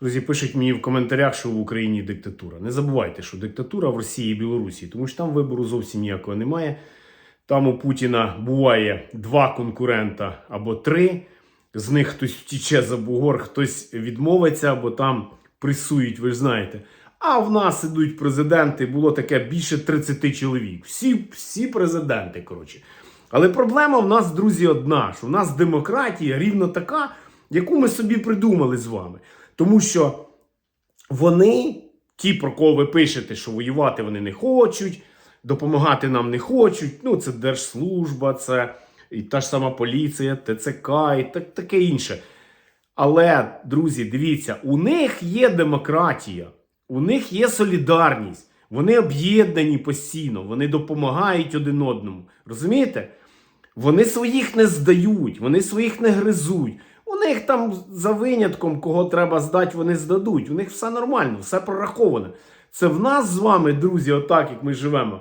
Друзі, пишуть мені в коментарях, що в Україні диктатура. Не забувайте, що диктатура в Росії і Білорусі, тому що там вибору зовсім ніякого немає. Там у Путіна буває два конкурента або три. З них хтось втіче за бугор, хтось відмовиться, або там пресують, ви ж знаєте. А в нас ідуть президенти, було таке більше 30 чоловік. Всі, всі президенти, коротше. Але проблема в нас, друзі, одна: що в нас демократія рівно така, яку ми собі придумали з вами. Тому що вони, ті, про кого ви пишете, що воювати вони не хочуть, допомагати нам не хочуть. Ну, це Держслужба, це і та ж сама поліція, ТЦК і так, таке інше. Але, друзі, дивіться, у них є демократія, у них є солідарність, вони об'єднані постійно, вони допомагають один одному. Розумієте? Вони своїх не здають, вони своїх не гризуть. Них там за винятком, кого треба здати, вони здадуть. У них все нормально, все прораховане. Це в нас з вами, друзі, отак, як ми живемо.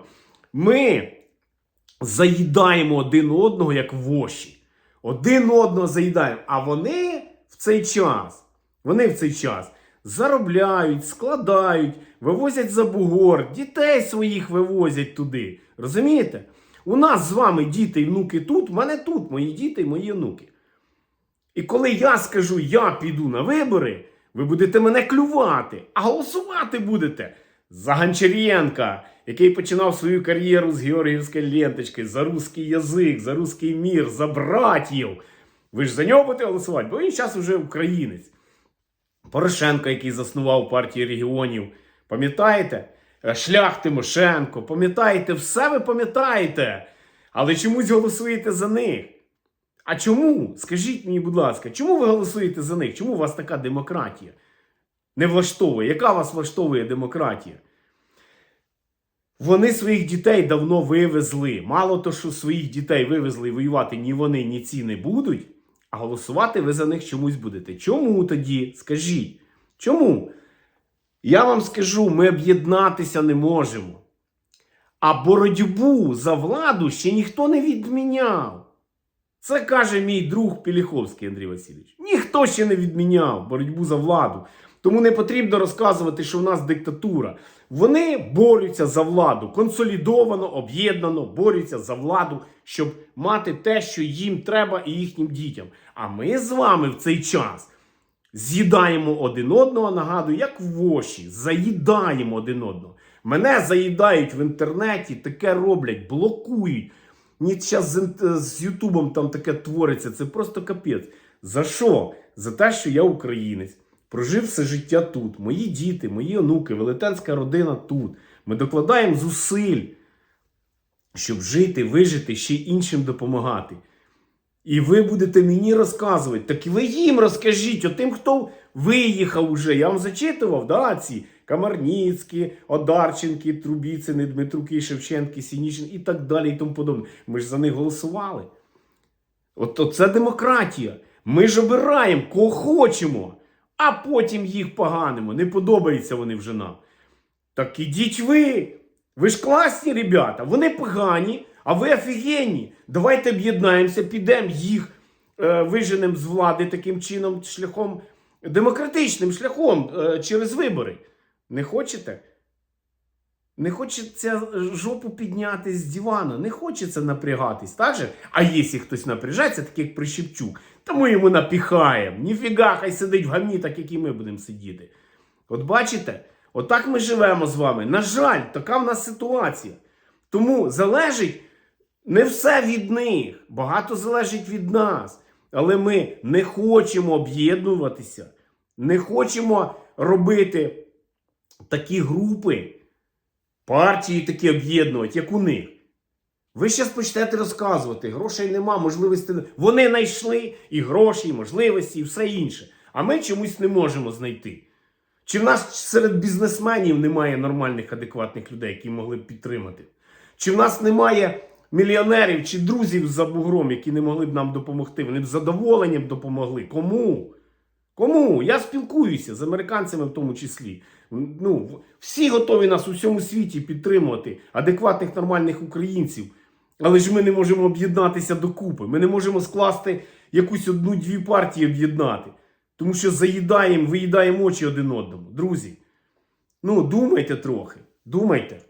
Ми заїдаємо один одного, як воші. Один одного заїдаємо. А вони в цей час, вони в цей час заробляють, складають, вивозять за бугор, дітей своїх вивозять туди. Розумієте? У нас з вами діти і внуки тут, в мене тут мої діти і мої онуки. І коли я скажу, я піду на вибори, ви будете мене клювати, а голосувати будете за Гончаренка, який починав свою кар'єру з Георгіївської ленточки, за русський язик, за русський мір, за братів. Ви ж за нього будете голосувати, бо він зараз вже українець. Порошенко, який заснував партію регіонів, пам'ятаєте? Е, Шлях Тимошенко, пам'ятаєте, все ви пам'ятаєте, але чомусь голосуєте за них. А чому? Скажіть мені, будь ласка, чому ви голосуєте за них? Чому у вас така демократія? Не влаштовує. Яка вас влаштовує демократія? Вони своїх дітей давно вивезли. Мало то, що своїх дітей вивезли і воювати ні вони, ні ці не будуть, а голосувати ви за них чомусь будете. Чому тоді? Скажіть. Чому? Я вам скажу, ми об'єднатися не можемо. А боротьбу за владу ще ніхто не відміняв. Це каже мій друг Піліховський Андрій Васильович. Ніхто ще не відміняв боротьбу за владу. Тому не потрібно розказувати, що в нас диктатура. Вони борються за владу, консолідовано, об'єднано борються за владу, щоб мати те, що їм треба і їхнім дітям. А ми з вами в цей час з'їдаємо один одного, нагадую, як воші, заїдаємо один одного. Мене заїдають в інтернеті, таке роблять, блокують. Ні, зараз з, з Ютубом там таке твориться, це просто капець. За що? За те, що я українець, прожив все життя тут. Мої діти, мої онуки, велетенська родина тут. Ми докладаємо зусиль, щоб жити, вижити, ще іншим допомагати. І ви будете мені розказувати. Так і ви їм розкажіть, отим, хто виїхав уже. Я вам зачитував, да, ці Камарніцькі, Одарченки, Трубіцини, Дмитруки, Шевченки, Сінічин і так далі, і тому подобне. Ми ж за них голосували. От це демократія. Ми ж обираємо, кого хочемо, а потім їх поганимо. Не подобаються вони вже нам. Так ідіть ви. Ви ж класні ребята, вони погані, а ви офігенні. Давайте об'єднаємося, підемо їх е, виженемо з влади таким чином, шляхом, демократичним шляхом е, через вибори. Не хочете? Не хочеться жопу підняти з дивана, не хочеться напрягатись, так же? А якщо хтось напряжається, так як Прищепчук, то ми йому напіхаємо. Ніфіга, хай сидить в гамні, так як і ми будемо сидіти. От бачите, отак ми живемо з вами. На жаль, така в нас ситуація. Тому залежить не все від них, багато залежить від нас. Але ми не хочемо об'єднуватися, не хочемо робити такі групи, партії такі об'єднувати, як у них. Ви зараз почнете розказувати, грошей нема, можливості. не- Вони знайшли і гроші, і можливості, і все інше. А ми чомусь не можемо знайти. Чи в нас серед бізнесменів немає нормальних, адекватних людей, які могли б підтримати? Чи в нас немає мільйонерів чи друзів за бугром, які не могли б нам допомогти? Вони б з задоволенням допомогли. Кому? Кому? Я спілкуюся з американцями в тому числі. Ну, всі готові нас у всьому світі підтримувати, адекватних нормальних українців. Але ж ми не можемо об'єднатися докупи. Ми не можемо скласти якусь одну-дві партії об'єднати. Тому що заїдаємо, виїдаємо очі один одному. Друзі, ну думайте трохи. Думайте.